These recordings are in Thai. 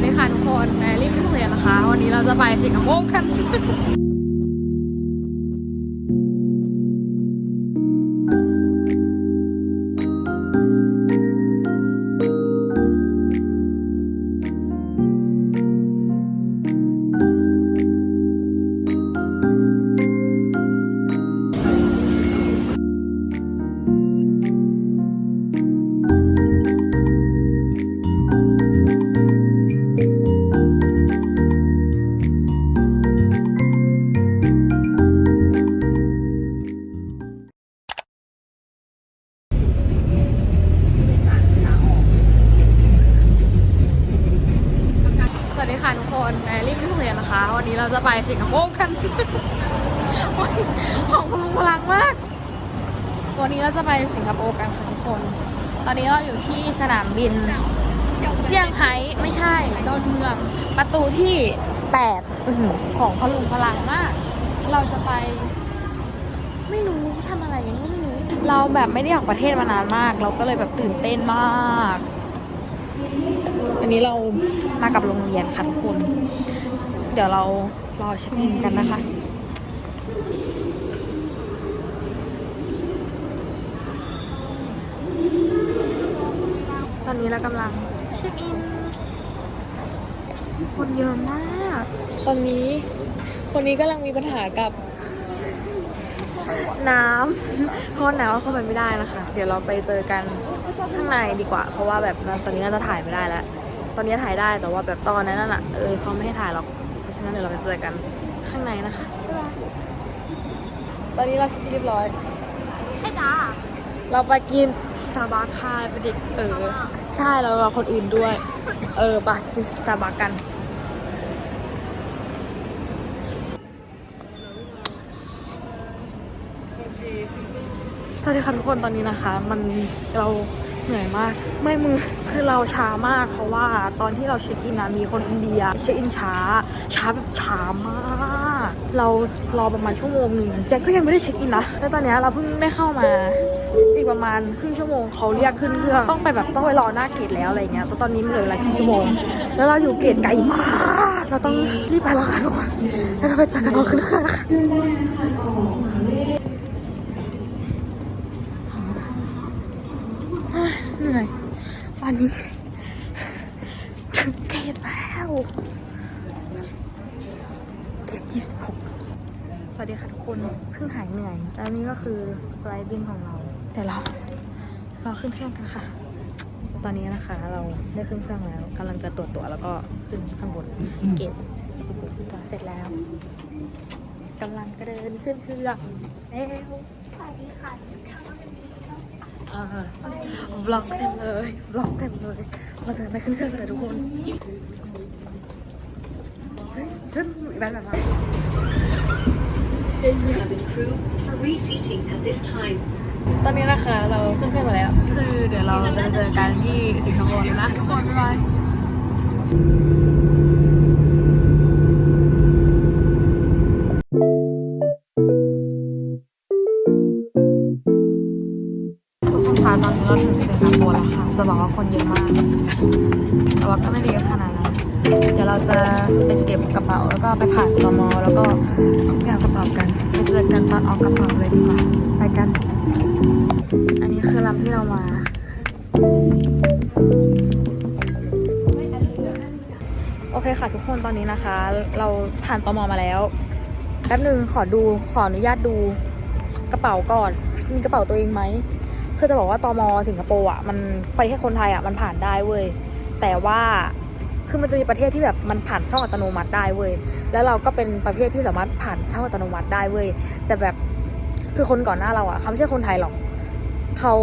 วัสดีค่ะทุกคนแอรี่ไม่ต้องเรียนนะคะ วันนี้เราจะไปสิงคโปร์กัน วันนี้เราจะไปสิงคโปร์กันโอ๊ยของพลุงพลังมาก วันนี้เราจะไปสิงคโปร์กันค่ะทุกคน ตอนนี้เราอยู่ที่สนามบินเซี่ยงไฮ้ไม่ใช่ดอนเมือง ประตูที่แปดของพลุงพลังมาก เราจะไป ไม่รู้ทำอะไรยังไม่รู้ เราแบบไม่ได้ออกประเทศมานานมาก เราก็เลยแบบตื่นเต้นมากอันนี้เรามากับโรงเรียนค่ะทุกคน เดี๋ยวเรา รอเช็คอินกันนะคะตอนนี้เรากำลังเช็คอิน คนเยอะมาก ตอนนี้คนนี้กำลังมีปัญหากับน้ำเพราะว่าน้ำเข้าไปไม่ได้นะคะ เดี๋ยวเราไปเจอกันข้างในดีกว่า เพราะว่าแบบตอนนี้น่าจะถ่ายไม่ได้แล้ว ตอนนี้ถ่ายได้แต่ว่าแบบตอนนั้นน่ะเออเขาไม่ให้ถ่ายหรอกเพราะฉะ นั้นเดี๋ยวเราไปเจอกันข้างในนะคะบ๊ายบายตอนนี้เราเช็คอินเรียบร้อย ใช่จ้า เราไปกินสตาร์บัคค่ะเป็นเด็กเออ ใช่เรารอคนอื่นด้วย เออไปกินสตาร์บัคกันสวัสดีค่ะทุกคนตอนนี้นะคะ มันเรา เหนื่อยมาก ไม่มือคือเราช้ามาก เพราะว่าตอนที่เราเช็คอินนะมีคนอินเดียเช็คอินช้า ช้าแบบช้ามาก เรารอประมาณชั่วโมงหนึ่งแต่ก็ยังไม่ได้เช็คอินนะแล้วตอนเนี้ยเราเพิ่งได้เข้ามาอีกประมาณครึ่งชั่วโมงเขาเรียกขึ้นเครื่องต้องไปแบบต้องไปรอหน้าเกตแล้วอะไรเงี้ยแต่ตอนนี้มันเหลือเวลาครึ่งชั่วโมง แล้วเราอยู่เกตไกลมาก เราต้องรีบไปแล้วค่ะทุกคนแล้วเราไปเจอกันตอนขึ้นเครื่องนะคะเฮ้ยเหนื่อย วันนี้ ถึงเกตแล้วเกตที่สิบหกสวัสดีค่ะทุกคนเพิ่งหายเหนื่อยแล้วนี่ก็คือไฟล์บินของเรา แต่เราเราขึ้นเครื่องกันค่ะ ตอนนี้นะคะเราได้ขึ้นเครื่องแล้วกำลังจะตรวจตั๋วแล้วก็ขึ้นข้างบนเกตตั๋วเสร็จแล้วกำลังจะเดินขึ้นเครื่องแล้วสวัสดีค่ะ เออ v l o g เต็มเลย v l o g เต็มเลยเราเดินไปขึ้นเครื่องกันเลยทุกคน เฮ้ยเฮ้ยแบบแบบแบบ cabin crew for reseating at this time. ตอนนี้นะคะเราขึ้นเครื่องมาแล้ว คือเดี๋ยวเราจะเจอกันที่สิงคโปร์เลยนะทุกคนบ๊ายบาย ทุกคนคะตอนนี้เราถึงสิงคโปร์แล้วค่ะ จะบอกว่าคนเยอะมาก แต่ว่าก็ไม่ได้เยอะขนาดนั้น เดี๋ยวเราจะไปเก็บกระเป๋าแล้วก็ไปผ่านตมแล้วก็ไปเอากระเป๋ากันไปเจอกันตอนเอากระเป๋าเลยดีกว่า ไปกัน อันนี้คือลำที่เรามา โอเคค่ะทุกคนตอนนี้นะคะ เราผ่านตมมาแล้วแป๊บหนึ่งขอดูขออนุญาตดูกระเป๋าก่อน มีกระเป๋าตัวเองไหม คือจะบอกว่าตอมสิงคโปร์อะมันประเทศคนไทยอะมันผ่านได้เว้ยแต่ว่าคือมันจะมีประเทศที่แบบมันผ่านช่องอัตโนมัติได้เว้ยแล้วเราก็เป็นประเภทที่สามารถผ่านช่องอัตโนมัติได้เว้ยแต่แบบคือคนก่อนหน้าเราอะเขาไม่ใช่คนไทยหรอกเขา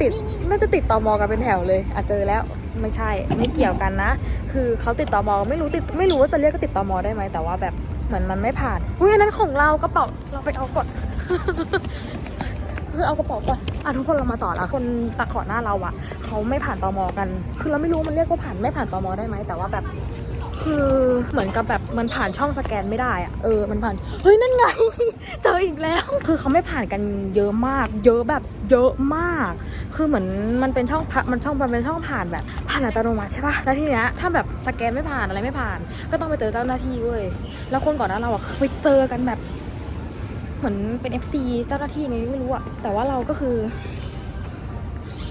ติดน่าจะติดตอมอกันเป็นแถวเลยอะเจอแล้วไม่ใช่ไม่เกี่ยวกันนะ คือเขาติดตอมอไม่รู้ติดไม่รู้ว่าจะเรียกก็ติดตอมอได้ไหมแต่ว่าแบบเหมือนมันไม่ผ่านอุ้ยอันนั้นของเรากระเป๋าเราไปเอาก่อน คือเอากระเป๋าก่อนอะทุกคนเรามาต่อแล้วคนตะขอหน้าเราอะเขาไม่ผ่านตอมอกัน คือเราไม่รู้มันเรียกว่าผ่านไม่ผ่านตอมอได้ไหมแต่ว่าแบบ คือเหมือนกับแบบมันผ่านช่องสแกนไม่ได้อะเออมันผ่านเฮ้ยนั่นไง เจออีกแล้ว คือเขาไม่ผ่านกันเยอะมาก เยอะแบบเยอะมาก คือเหมือนมันเป็นช่องพะมันช่องมันเป็นช่องผ่านแบบผ่านอัตโนมัติใช่ปะแล้วทีเนี้ยถ้าแบบสแกนไม่ผ่านอะไรไม่ผ่าน ก็ต้องไปเจอเจ้าหน้าที่เว้ยแล้วคนก่อนหน้าเราอะไปเจอกันแบบ เหมือนเป็น FC เจ้าหน้าที่นี้ไม่รู้อะแต่ว่าเราก็คือ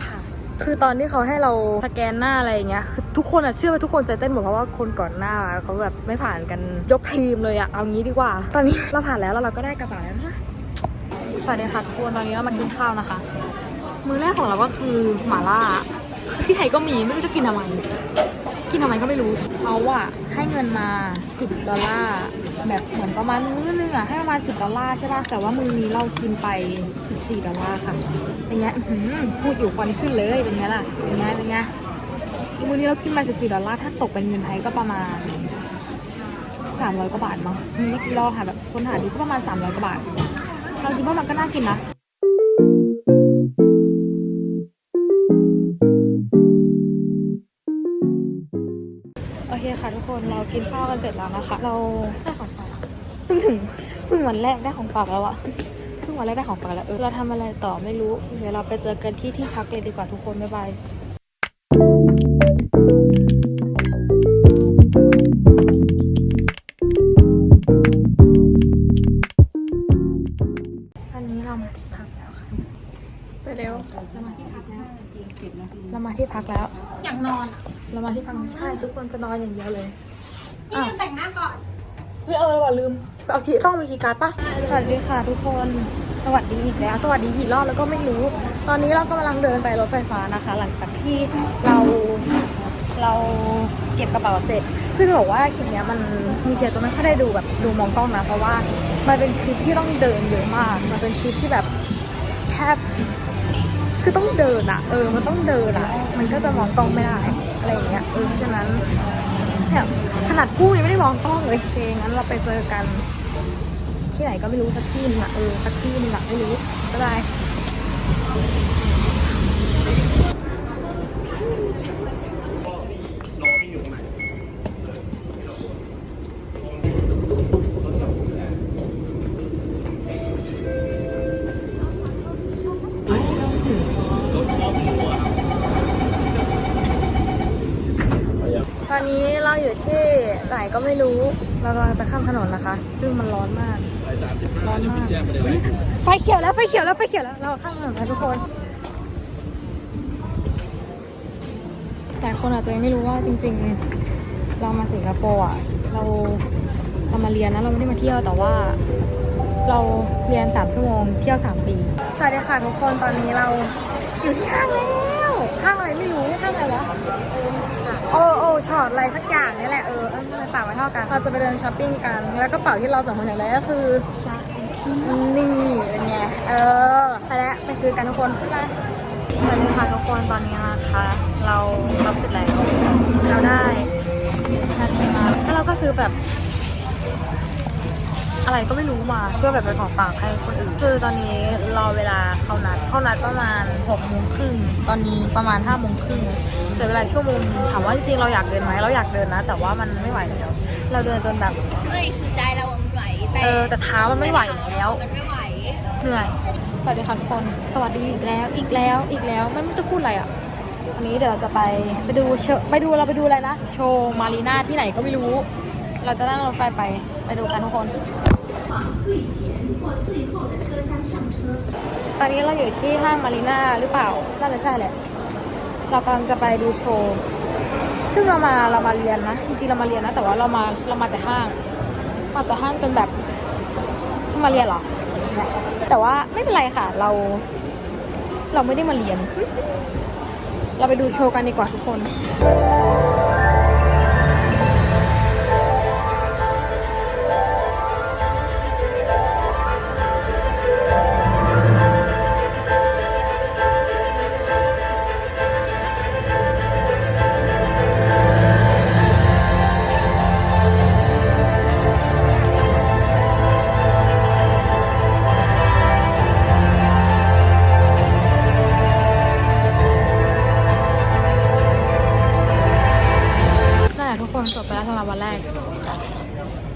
ผ่านคือตอนที่เขาให้เราสแกนหน้าอะไรอย่างเงี้ยคือทุกคนอะเชื่อว่าทุกคนใจเต้นหมดเพราะว่าคนก่อนหน้าเขาแบบไม่ผ่านกันยกทีมเลยอะเอางี้ดีกว่า ตอนนี้เราผ่านแล้วแล้วเราก็ได้กระเป๋าแล้วนะสวัสดีค่ะทุกคนตอนนี้เรามากินข้าวนะคะ มื้อแรกของเราก็คือหม่าล่าที่ไทยก็มีไม่รู้จะกินทำไม กินทำไมก็ไม่รู้เขาอะให้เงินมา10ดอลลาร์แบบเหมือนประมาณมื้อนึงอะให้ประมาณ10ดอลลาร์ใช่ป่ะแต่ว่ามื้อนี้เรากินไป14ดอลลาร์ค่ะเป็นไงอื้อหือพูดอยู่ควันขึ้นเลยเป็นไงล่ะเป็นไงเป็นไงมื้อนี้เรากินไป14ดอลลาร์ถ้าตกเป็นเงินไทยก็ประมาณ300กว่าบาทมั้งอืมเมื่อกี้เราหาแบบคนหาดูก็ประมาณ300กว่าบาทเราคิดว่ามันก็น่ากินนะ กคนเรากินข้าวกันเสร็จแล้วนะคะ เราได้ของฝากเพิ่งถึงเพิ่งวันแรกได้ของฝากแล้วอะเพิ่งวันแรกได้ของฝากแล้วเออเราทำอะไรต่อไม่รู้เดี๋ยวเราไปเจอกันที่ที่พักเลยดีกว่าทุกคนบ๊ายบายอันนี้เรามาที่พักแล้วค่ะไปเร็วเรามาที่พักแล้วเรามาที่พักแล้ว อยากนอนอะเรามาที่พังใช่ ทุกคนจะนอนอย่างเดียวเลย นี่ลืมแต่งหน้าก่อนเฮ้ยเออว่ะลืมเอาทีต้องมีคีย์การ์ดปะสวัสดีค่ะทุกคน สวัสดีอีกแล้ว สวัสดีกี่รอบแล้วก็ไม่รู้ ตอนนี้เรากำลังเดินไปรถไฟฟ้านะคะ หลังจากที่เราเราเก็บกระเป๋าเสร็จ คือจะบอกว่าคลิปเนี้ยมันมีเกียรตัวไม่ค่อยได้ดูแบบดูมองกล้องนะ เพราะว่ามันเป็นคลิปที่ต้องเดินเยอะมาก มันเป็นคลิปที่แบบแทบคือต้องเดินอะเออ มันต้องเดินอะมันก็จะมองกล้องไม่ได้อะไรอย่างเงี้ย เออ เพราะฉะนั้น เนี่ยขนาดพูดยังไม่ได้มองกล้องเลยเอเคงั้นเราไปเจอกัน ที่ไหนก็ไม่รู้สักที่นึงอะเออสักที่นึงอะไม่รู้ก็ได้ ก็ไม่รู้ เรากำลังจะข้ามถนนนะคะ ซึ่งมันร้อนมาก ร้อนมากไฟเขียวแล้วไฟเขียวแล้วไฟเขียวแล้ว เราข้ามถนนแล้วทุกคนแต่คนอาจจะยังไม่รู้ว่าจริง ๆ เรามาสิงคโปร์อะ เราเรามาเรียนนะเราไม่ได้มาเที่ยวแต่ว่า เราเรียนสามชั่วโมงเที่ยวสามปี สวัสดีค่ะทุกคนตอนนี้เราอยู่ที่ห้างแล้วห้างอะไรไม่รู้ห้างอะไรวะโอ้โอ้ ช็อตอะไรสักอย่างนี่แหละเออเออไม่ต่างไม่เท่ากัน เราจะไปเดินช้อปปิ้งกัน แล้วกระเป๋าที่เราสองคนอยากได้ก็คือนี่เป็นไงเออไปแล้วไปซื้อกันทุกคนบ๊ายบายสวัสดีค่ะทุกคนตอนนี้นะคะ เรารับเสร็จแล้วเราได้นาฬิมาแล้วเราก็ซื้อแบบ อะไรก็ไม่รู้มาเพื่อแบบเป็นของฝากให้คนอื่น คือตอนนี้รอเวลาเขานัดเขานัดประมาณหกโมงครึ่งตอนนี้ประมาณห้าโมงครึ่งเหลือเวลาชั่วโมงนึงถามว่าจริงๆเราอยากเดินไหมเราอยากเดินนะ แต่ว่ามันไม่ไหวแล้วเราเดินจนแบบไม่คือใจเราอะมันไหวแต่เออแต่เท้ามันไม่ไหวแล้วมันไม่ไหวเหนื่อยสวัสดีค่ะทุกคน สวัสดีอีกแล้วอีกแล้วอีกแล้วมันไม่รู้จะพูดอะไรอะวันนี้เดี๋ยวเราจะไปไปดูโชว์ไปดูเราไปดูอะไรนะ โชว์มารีน่าที่ไหนก็ไม่รู้ เราจะนั่งรถไฟไปไปดูกันทุกคน ตอนนี้เราอยู่ที่ห้างมารีนาหรือเปล่า น่าจะใช่แหละ เรากำลังจะไปดูโชว์ ซึ่งเรามาเรามาเรียนนะ จริงๆเรามาเรียนนะ แต่ว่าเรามาเรามาแต่ห้าง มาแต่ห้างจนแบบมาเรียนหรอ แต่ว่าไม่เป็นไรค่ะ เรา เราไม่ได้มาเรียน เราไปดูโชว์กันดีกว่าทุกคน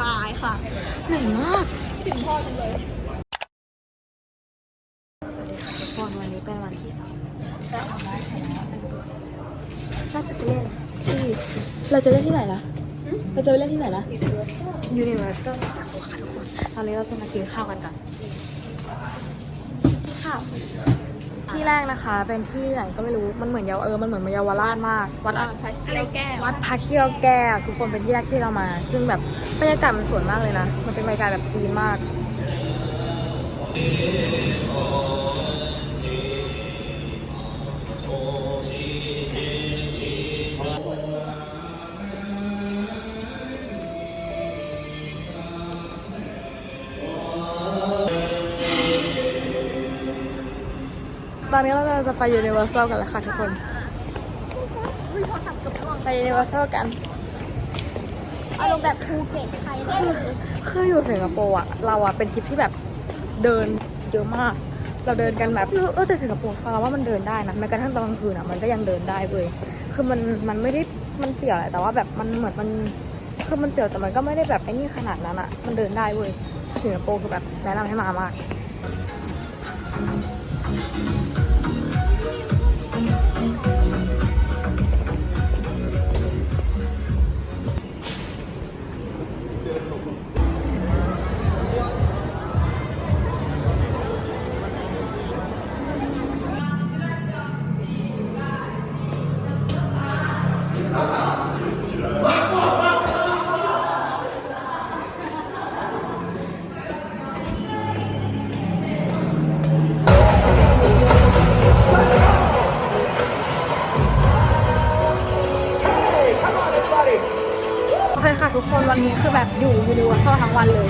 ตายค่ะเหนื่อยมากถึงพ่อจังเลยสวัสดีค่ะทุกคนวันนี้เป็นวันที่สองเราทำได้แข่งแล้วเป็นตัวน่าจะไปเล่นที่เราจะเล่นที่ไหนล่ะเราจะไปเล่นที่ไหนนะ Universal สยามค่ะทุกคนตอนนี้เราจะมากินข้าวกันกันข้าว ที่แรกนะคะ เป็นที่ไหนก็ไม่รู้มันเหมือนเยาวเออมันเหมือนเยาวราชมาก วัดอะไรอะไรแก้ววัดพระเขี้ยวแก้วทุกคนเป็นที่แรกที่เรามา ซึ่งแบบบรรยากาศมันสวยมากเลยนะ มันเป็นบรรยากาศแบบจีนมาก ตอนนี้เราจะไปยูนิเวอร์แซลกันแล้วค่ะทุกคนอุ้ยโทรศัพท์เกือบร่วงไปยูนิเวอร์แซลกันอารมณ์แบบภูเก็ตใครได้เลยคืออยู่สิงคโปร์อะเราอะเป็นทริปที่แบบเดินเยอะมาก เราเดินกันแบบเออแต่สิงคโปร์เขาว่ามันเดินได้นะแม้กระทั่งตอนกลางคืนอะมันก็ยังเดินได้เว้ยคือมันมันไม่ได้มันเปี่ยวแหละแต่ว่าแบบมันเหมือนมันคือมันเปี่ยวแต่มันก็ไม่ได้แบบไอ้นี่ขนาดนั้นอะมันเดินได้เว้ยสิงคโปร์คือแบบแนะนำให้มามาก นี้คือแบบอยู่ยูนิเวอร์แซลทั้งวันเลย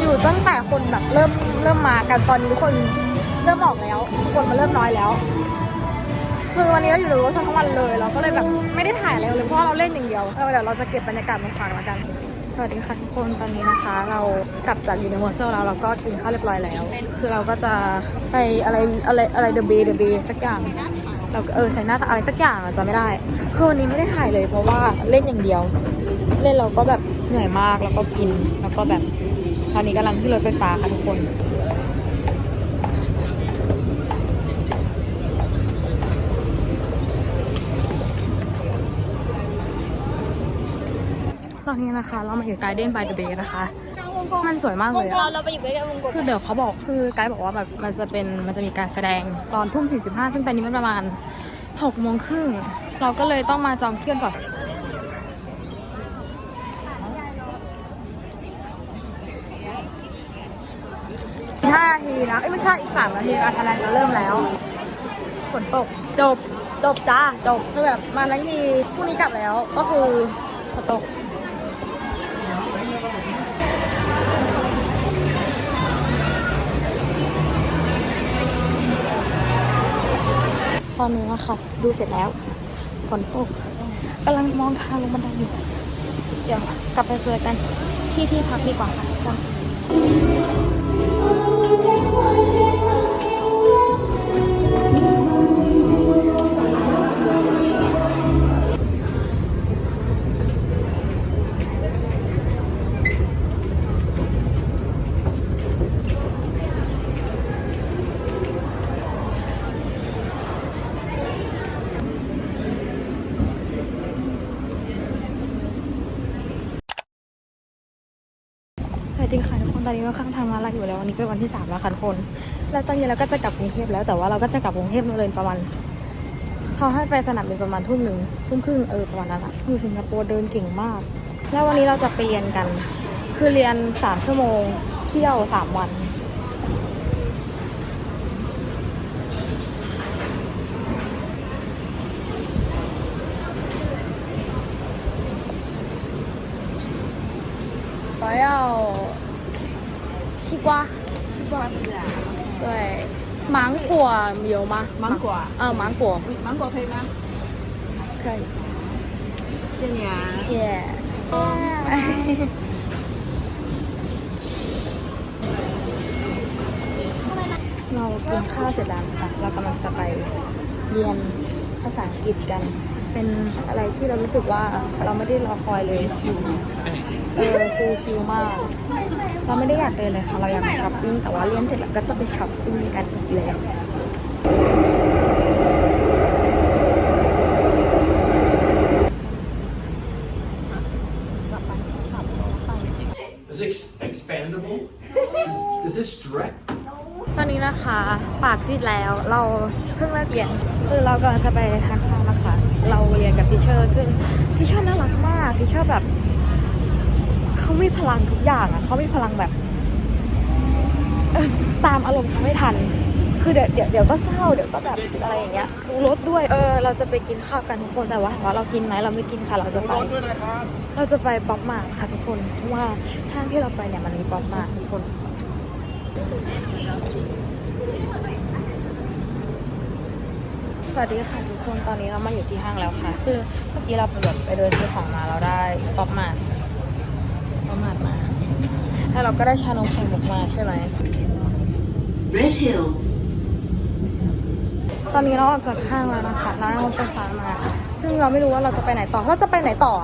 อยู่ตั้งแต่คนแบบเริ่มเริ่มมากันตอนนี้คนเริ่มออกแล้วคนมาเริ่มน้อยแล้ว คือวันนี้เราอยู่ยูนิเวอร์ซทั้งวันเลย เราก็เลยแบบไม่ได้ถ่ายอะไรเลยเพราะว่าเราเล่นอย่างเดียวเดี๋ยวเราจะเก็บบรรยากาศมาฝากแล้วกัน สวัสดีค่ะทุกคนตอนนี้นะคะ เรากลับจากยูนิเวอร์แซลแล้วเราก็กินข้าวเรียบร้อยแล้ว คือเราก็จะไปอะไรอะไรอะไรเดอะเบเดอะเบสักอย่าง เราเออใช้หน้าอะไรสักอย่างอะจำไม่ได้คือวันนี้ไม่ได้ถ่ายเลยเพราะว่าเล่นอย่างเดียว เล่นเราก็แบบเหนื่อยมากแล้วก็กินแล้วก็แบบตอนนี้กำลังที่รถไฟฟ้าค่ะทุกคนตอนนี้นะคะ เรามาอยู่ไกด์เดนบายเดอะเบย์นะคะ มันสวยมากเลยอะเราเราไปอยู่ใกล้ๆวงกลมคือเดี๋ยวเขาบอกคือไกด์บอกว่าแบบมันจะเป็นมันจะมีการแสดงตอนทุ่ม45ซึ่งตอนนี้มันประมาณ6โมงครึ่งเราก็เลยต้องมาจองเครื่องก่อนอีกห้านาทีนะเอ้ยไม่ใช่อีกสามนาทีการแสดงจะเริ่มแล้วฝนตกจบจบจ้าจบคือแบบมาทั้งทีพรุ่งนี้กลับแล้วก็คือฝนตก ตอนนี้นะคะดูเสร็จแล้วฝนตกกำลังมองทางลงบันไดอยู่ เดี๋ยวกลับไปเจอกันที่ที่พักดีกว่าค่ะ เป็นวันที่สามแล้วค่ะทุกคน แล้วตอนเย็นเราก็จะกลับกรุงเทพแล้วแต่ว่าเราก็จะกลับกรุงเทพเลยประมาณเขาให้ไปสนามบินประมาณทุ่มหนึ่งทุ่มครึ่งเออประมาณนั้นอะอยู่สิงคโปร์เดินเก่งมาก แล้ววันนี้เราจะไปเรียนกัน คือเรียนสามชั่วโมง เที่ยวสามวัน 我要西瓜， 西瓜子啊，对，芒果有吗？芒果啊，呃，芒果芒果可以吗？可以，谢谢你啊。谢谢。เรากินข้าวเสร็จแล้วนะคะเรากำลังจะไปเรียนภาษาอังกฤษกัน เป็นอะไรที่เรารู้สึกว่าเราไม่ได้รอคอยเลยเออคูลชิลมาก เราไม่ได้อยากเดินเลยค่ะเราอยากไปช้อปปิ้งแต่ว่าเรียนเสร็จแล้วก็จะไปช้อปปิ้งกันอีกแล้ว Is it ex- expandable? is, is this direct? ตอนนี้นะคะ ปากซีดแล้วเราเพิ่งเลิกเรียน คือเรากำลังจะไปทานข้าวนะ คะเราเรียนกับทิเชอร์ซึ่งทิเชอร์น่ารักมากทิเชอร์แบบเขามีพลังทุกอย่างอะเขามีพลังแบบตามอารมณ์เขาไม่ทัน คือเดี๋ยวเดี๋ยวเดี๋ยวก็เศร้าเดี๋ยวก็แบบอะไรอย่างเงี้ยดูรถด้วย เออ เราจะไปกินข้าวกันทุกคนแต่ว่าถามว่าเรากินไหมเราไม่กินค่ะเราจะไปเราจะไปป๊อปมาค่ะทุกคนเพราะว่าห้างที่เราไปเนี่ยมันมีป๊อปมาทุกคน สวัสดีค่ะทุกคนตอนนี้เรามาอยู่ที่ห้างแล้วค่ะ คือเมื่อกี้เราไปแบบไปเดินซื้อของมาเราได้ป๊อปมาร์ทป๊อปมาร์ทมาแล้วเราก็ได้ชานมไข่มุกมาใช่ไหม Red Hill. ตอนนี้เราออกจากห้างแล้วนะคะเรานั่งรถไฟฟ้ามา ซึ่งเราไม่รู้ว่าเราจะไปไหนต่อเราจะไปไหนต่อ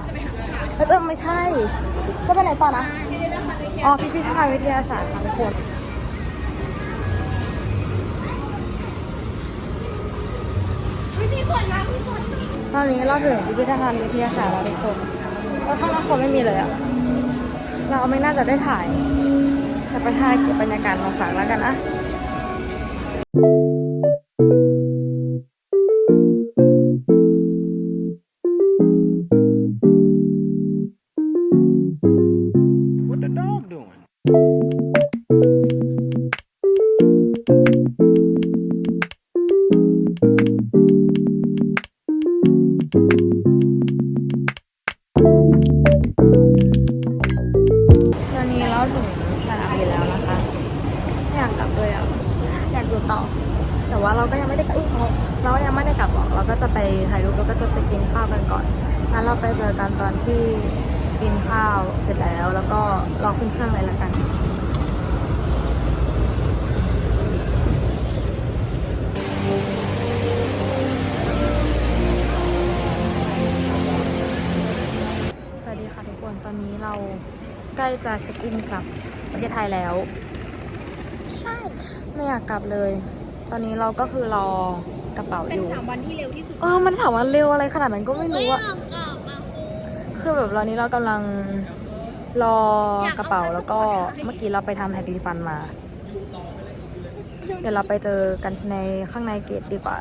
เราจะไม่ใช่จะไปไหนต่อนะอ๋อพิพิธภัณฑ์วิทยาศาสตร์ค่ะทุกคน ตอนนี้เราถึงพิพิธภัณฑ์วิทยาศาสตร์แล้วทุกคนแล้วข้างนอกคนไม่มีเลยอะเราไม่น่าจะได้ถ่าย แต่ไปถ่ายเก็บบรรยากาศมาฝากแล้วกันนะ จะเช็คอินกลับประเทศไทยแล้ว ใช่ ไม่อยากกลับเลย ตอนนี้เราก็คือรอกระเป๋าเป็อนยู่สามวันที่เร็วที่สุดเออมันถามว่าเร็วอะไรขนาดนั้นก็ไม่รู้อะ คือแบบตอนนี้เรากำลังรอกระเป๋าแล้วก็เมื่อกี้เราไปทำแฮปปี้ฟันมา เดี๋ยวเราไปเจอกันในข้างในเกตดีกว่า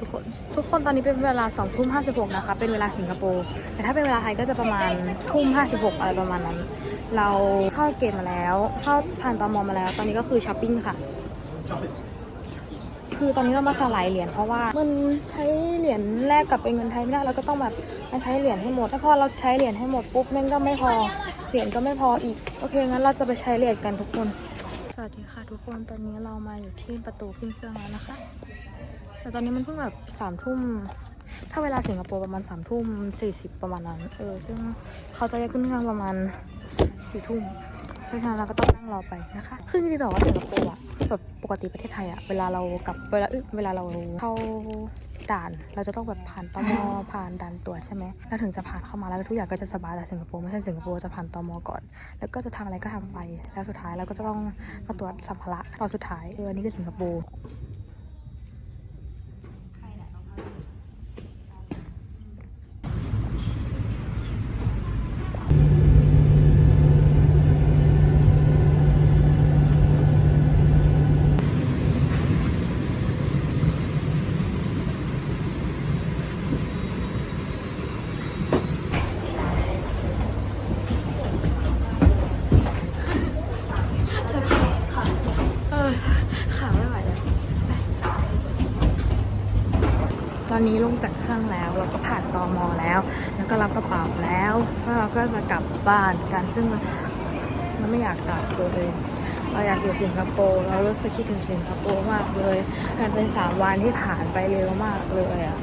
ทุกคน ทุกคนตอนนี้เป็นเวลา2ทุ่ม56นะคะ เป็นเวลาสิงคโปร์ แต่ถ้าเป็นเวลาไทยก็จะประมาณทุ่ม56อะไรประมาณนั้น เราเข้าเกตมาแล้ว เข้าผ่านตอมอมาแล้ว ตอนนี้ก็คือช้อปปิ้งค่ะ คือตอนนี้เรามาสลายเหรียญเพราะว่ามันใช้เหรียญแลกกับเป็นเงินไทยไม่ได้เราก็ต้องแบบมาใช้เหรียญให้หมด ถ้าพอเราใช้เหรียญให้หมดปุ๊บแม่งก็ไม่พอ เหรียญก็ไม่พออีก โอเคงั้นเราจะไปใช้เหรียญกันทุกคน สวัสดีค่ะทุกคน ตอนนี้เรามาอยู่ที่ประตูขึ้นเครื่องแล้วนะคะ แต่ตอนนี้มันเพิ่งแบบสามทุ่ม ถ้าเวลาสิงคโปร์ประมาณสามทุ่มสี่สิบประมาณนั้น เออ ซึ่งเขาจะขึ้นเครื่องประมาณสี่ทุ่มเพราะฉะนั้นเราก็ต้องนั่งรอไปนะคะ คือจริงๆแต่ว่าสิงคโปร์อะคือแบบปกติประเทศไทยอะเวลาเรากลับเวลาเอ้ยเวลาเราเข้าด่าน เราจะต้องแบบผ่านตมผ่านด่านตรวจใช่ไหมแล้วถึงจะผ่านเข้ามาแล้วทุกอย่างก็จะสบายแต่สิงคโปร์ไม่ใช่สิงคโปร์จะผ่านตมก่อน แล้วก็จะทำอะไรก็ทำไป แล้วสุดท้ายเราก็จะต้องมาตรวจสัมภาระตอนสุดท้าย เออนนี้คือสิงคโปร์เออขาไม่ไหวแล้วต อนนี้ลงจากเครื่องแล้ว เราก็ผ่านตอมอแล้ว แล้วก็รับกระเป๋าแล้วแล้วเราก็จะกลับบ้านกันซึ่งมันไม่อยากกลับเลยเราอยากอยู่สิงคโปร์เราเลิกจะคิดถึงสิงคโปร์มากเลยมันเป็นสามวันที่ผ่านไปเร็วมากเลยอะ